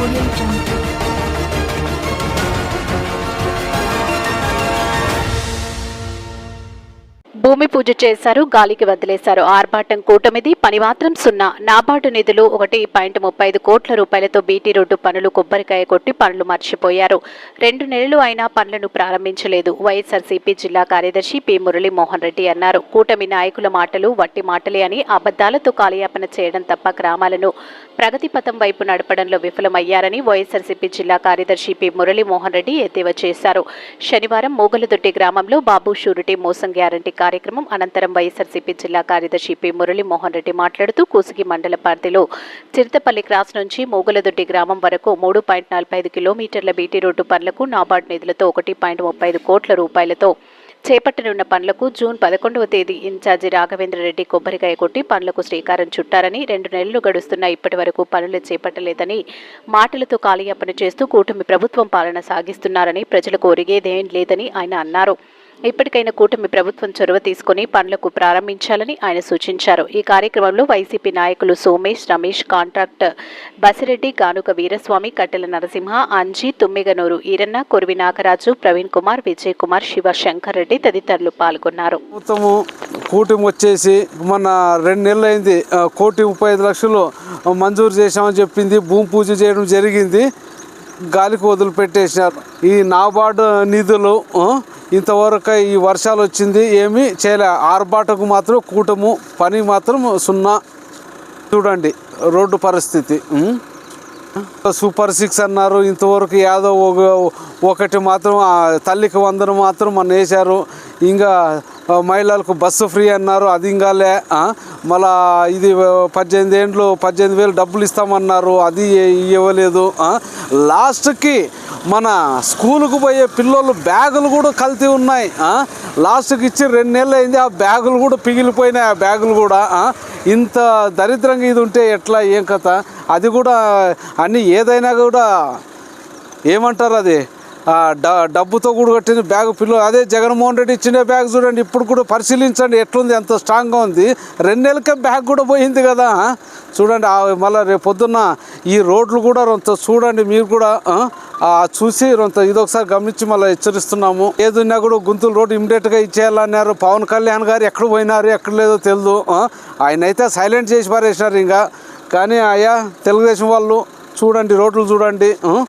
我愿意这 భూమి పూజ చేశారు గాలికి వదిలేశారు. ఆర్భాటం కూటమిది పని మాత్రం సున్నా. నాబార్డు నిధులు ఒకటి పాయింట్ ముప్పై ఐదు కోట్ల రూపాయలతో బీటీ రోడ్డు పనులు కొబ్బరికాయ కొట్టి పనులు మర్చిపోయారు. రెండు నెలలు అయినా పనులను ప్రారంభించలేదు. వైఎస్ఆర్సీపీ జిల్లా కార్యదర్శి పి. మురళీమోహన్ రెడ్డి అన్నారు. కూటమి నాయకుల మాటలు వట్టి మాటలే అని అబద్దాలతో కాలయాపన చేయడం తప్ప గ్రామాలను ప్రగతి పథం వైపు నడపడంలో విఫలమయ్యారని వైఎస్ఆర్సీపీ జిల్లా కార్యదర్శి పి. మురళీమోహన్ రెడ్డి ఎద్దేవా చేశారు. శనివారం మూగలదొడ్డి గ్రామంలో బాబు షూరిటీ మోసం గ్యారంటీ కార్యక్రమం అనంతరం వైఎస్ఆర్సీపీ జిల్లా కార్యదర్శి పి మురళీమోహన్ రెడ్డి మాట్లాడుతూ కూసుగి మండల పరిధిలో చిరుతపల్లి క్రాస్ నుంచి మోగులదొడ్డి గ్రామం వరకు మూడు పాయింట్ నలభై ఐదు కిలోమీటర్ల బీటీ రోడ్డు పనులకు నాబార్డ్ నిధులతో ఒకటి పాయింట్ ముప్పై ఐదు కోట్ల రూపాయలతో చేపట్టనున్న పనులకు జూన్ పదకొండవ తేదీ ఇన్ఛార్జి రాఘవేంద్ర రెడ్డి కొబ్బరికాయ కొట్టి పనులకు శ్రీకారం చుట్టారని రెండు నెలలు గడుస్తున్న ఇప్పటి వరకు పనులు చేపట్టలేదని మాటలతో కాలయాపన చేస్తూ కూటమి ప్రభుత్వం పాలన సాగిస్తున్నారని ప్రజలకు ఒరిగేదేం లేదని ఆయన అన్నారు. ఇప్పటికైనా కూటమి ప్రభుత్వం చొరవ తీసుకుని పనులకు ప్రారంభించాలని ఆయన సూచించారు. ఈ కార్యక్రమంలో వైసీపీ నాయకులు సోమేష్ రమేష్ కాంట్రాక్ట్ బసిరెడ్డి గానుక వీరస్వామి కట్టెల నరసింహ అంజీ తుమ్మిగనూరు ఈరన్న కొరివి నాగరాజు ప్రవీణ్ కుమార్ విజయ్ కుమార్ శివ శంకర్ రెడ్డి తదితరులు పాల్గొన్నారు. కూటమి వచ్చేసి మన రెండు నెలలు అయింది కోటి ముప్పై ఐదు లక్షలు మంజూరు చేశామని చెప్పింది భూమి పూజ చేయడం జరిగింది గాలికి వదిలిపెట్టేసినారు. ఈ నాబార్డు నిధులు ఇంతవరకు ఈ వర్షాలు వచ్చింది ఏమీ చేయలే. ఆర్బాటకు మాత్రం కూటము పని మాత్రం సున్నా. చూడండి రోడ్డు పరిస్థితి. సూపర్ సిక్స్ అన్నారు. ఇంతవరకు యాదో ఒక ఒకటి మాత్రం తల్లికి వందను మాత్రం మన వేశారు. ఇంకా మహిళలకు బస్సు ఫ్రీ అన్నారు. అది ఇంకాలే మళ్ళా ఇది పద్దెనిమిది ఏండ్లు పద్దెనిమిది వేలు డబ్బులు ఇస్తామన్నారు. అది ఇవ్వలేదు లాస్ట్కి మన స్కూల్కు పోయే పిల్లలు బ్యాగులు కూడా కల్తీ ఉన్నాయి లాస్ట్కి ఇచ్చి రెండు నెలలు అయింది ఆ బ్యాగులు కూడా పిగిలిపోయినాయి ఆ బ్యాగులు కూడా ఇంత దరిద్రంగా ఇది ఉంటే ఎట్లా ఏం కథ? అది కూడా అన్నీ ఏదైనా కూడా ఏమంటారు అది? డ డబ్బుతో కూడా కట్టిన బ్యాగ్ పిల్లలు అదే జగన్మోహన్ రెడ్డి ఇచ్చిన బ్యాగ్ చూడండి ఇప్పుడు కూడా పరిశీలించండి ఎట్లుంది ఎంత స్ట్రాంగ్గా ఉంది. రెండు నెలలకే బ్యాగ్ కూడా పోయింది కదా చూడండి మళ్ళీ రేపు పొద్దున్న ఈ రోడ్లు కూడా చూడండి మీరు కూడా చూసి ఇది ఇదొకసారి గమనించి మళ్ళీ హెచ్చరిస్తున్నాము. ఏదున్నా కూడా గుంతులు రోడ్డు ఇమ్మీడియట్గా ఇచ్చేయాలన్నారు. పవన్ కళ్యాణ్ గారు ఎక్కడ పోయినారు ఎక్కడ లేదో తెలియదు ఆయన అయితే సైలెంట్ చేసి పారేసినారు ఇంకా. కానీ అయ్యా తెలుగుదేశం వాళ్ళు చూడండి రోడ్లు చూడండి.